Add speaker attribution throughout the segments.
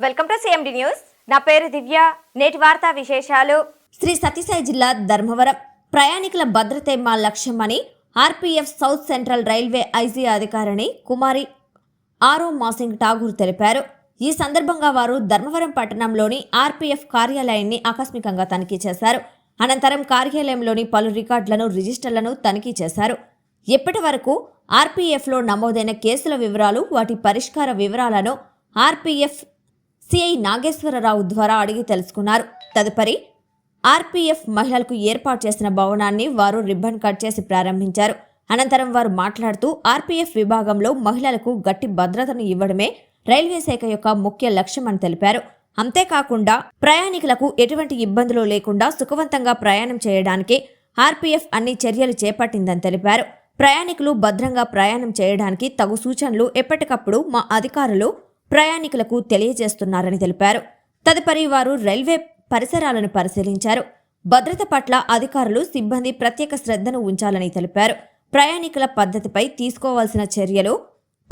Speaker 1: Welcome to CMD news. నా పేరు దివ్య. నేటి వార్తా విశేషాలు.
Speaker 2: శ్రీ సత్యసాయి జిల్లా ధర్మవరం. ప్రయాణికుల భద్రతే మా లక్ష్యమని RPF south central railway IG అధికారిని కుమారి ఆరో మాసింగ్ ఠాగూర్ తెలిపారు. ఈ సందర్భంగా వారు ధర్మవరం పట్టణంలోని ఆర్పీఎఫ్ కార్యాలయాన్ని ఆకస్మికంగా తనిఖీ చేశారు. అనంతరం కార్యాలయంలోని పలు రికార్డులను రిజిస్టర్లను తనిఖీ చేశారు. ఇప్పటి వరకు ఆర్పీఎఫ్లో నమోదైన కేసుల వివరాలు వాటి పరిష్కార వివరాలను ఆర్పీఎఫ్ సిఐ నాగేశ్వరరావు ద్వారా అడిగి తెలుసుకున్నారు. తదుపరి ఆర్పీఎఫ్ మహిళలకు ఏర్పాటు చేసిన భవనాన్ని వారు రిబ్బన్ కట్ చేసి ప్రారంభించారు. అనంతరం వారు మాట్లాడుతూ ఆర్పీఎఫ్ విభాగంలో మహిళలకు గట్టి భద్రతను ఇవ్వడమే రైల్వే శాఖ యొక్క ముఖ్య లక్ష్యమని తెలిపారు. అంతేకాకుండా ప్రయాణికులకు ఎటువంటి ఇబ్బందులు లేకుండా సుఖవంతంగా ప్రయాణం చేయడానికి ఆర్పీఎఫ్ అన్ని చర్యలు చేపట్టిందని తెలిపారు. ప్రయాణికులు భద్రంగా ప్రయాణం చేయడానికి తగు సూచనలు ఎప్పటికప్పుడు మా అధికారులు ప్రయాణికులకు తెలియజేస్తున్నారని తెలిపారు. తదుపరి వారు రైల్వే పరిసరాలను పరిశీలించారు. భద్రత పట్ల అధికారులు సిబ్బంది ప్రత్యేక శ్రద్ధను ఉంచాలని తెలిపారు. ప్రయాణికుల పద్ధతిపై తీసుకోవాల్సిన చర్యలు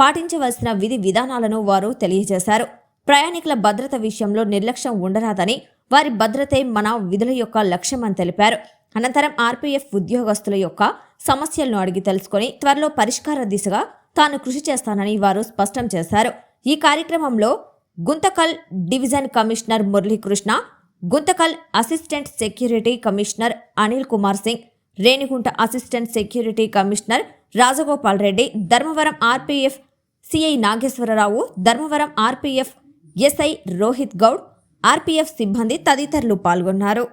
Speaker 2: పాటించవలసిన విధి విధానాలను వారు తెలియజేశారు. ప్రయాణికుల భద్రత విషయంలో నిర్లక్ష్యం ఉండరాదని వారి భద్రతే మన విధుల యొక్క లక్ష్యమని తెలిపారు. అనంతరం ఆర్పీఎఫ్ ఉద్యోగస్తుల యొక్క సమస్యలను అడిగి తెలుసుకొని త్వరలో పరిష్కార దిశగా తాను కృషి చేస్తానని వారు స్పష్టం చేశారు. ఈ కార్యక్రమంలో Guntakal division commissioner Muralikrishna Guntakal assistant security commissioner Anil Kumar Singh Renigunta assistant security commissioner Rajagopal Reddy Dharmavaram RPF CI Nageswararao Dharmavaram RPF SI Rohith Goud RPF సిబ్బంది తదితరులు పాల్గొన్నారు.